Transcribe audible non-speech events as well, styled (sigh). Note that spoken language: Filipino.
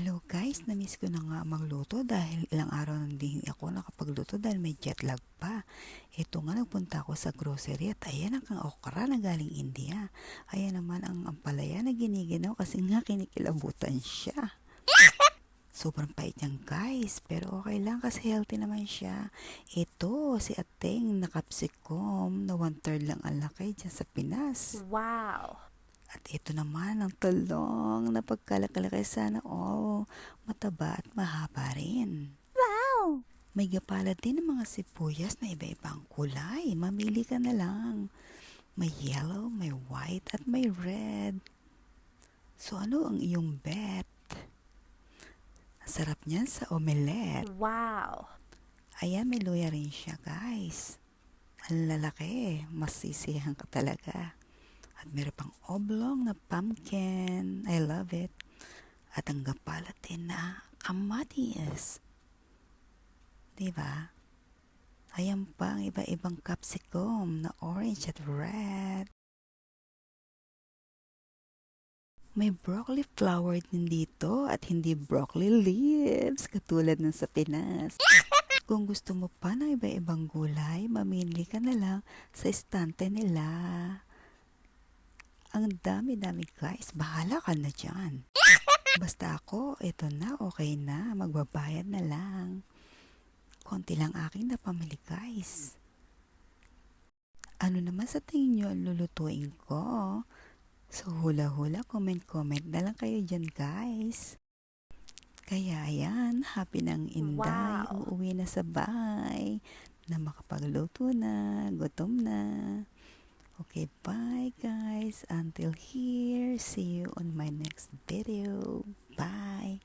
Hello guys, namiss ko na nga magluto dahil ilang araw nang hindi ako nakapagluto dahil may jet lag pa. Ito nga nagpunta ako sa grocery at ayan ang okra na galing India. Ayan naman ang ampalaya na giniginaw kasi nga kinikilabutan siya. Sobrang pait niyan guys, pero okay lang kasi healthy naman siya. Ito, si Ateng na capsicum na one third lang ang laki dyan sa Pinas. Wow. At ito naman ang talong na pagkalakalaki sana all mataba at mahaba rin. Wow. May gapala din ng mga sibuyas na iba-ibang kulay. Mamili ka na lang. May yellow, may white, at may red. So ano ang iyong bet? Sarap niyan sa omelette. Wow. Ayan, may luya rin siya, guys. Ang lalaki. Masisiyahan ka talaga. At meron pang oblong na pumpkin. I love it. At ang gapalat din na kamatis. Diba? Ayan pa ang iba-ibang capsicum na orange at red. May broccoli flower din dito at hindi broccoli leaves katulad ng sa Pinas. (laughs) Kung gusto mo pa ng iba-ibang gulay, mamili ka na lang sa estante nila. Dami-dami guys, bahala ka na dyan. Basta ako, ito na, okay na, magbabayad na lang. Konti lang aking napamili guys. Ano naman sa tingin nyo ang lulutuin ko? So hula-hula, comment-comment na lang kayo dyan guys. Kaya ayan, happy ng Inday, Wow. uuwi na sa bahay, na makapagluto na, gutom na. Okay, bye guys. Until here, see you on my next video. Bye.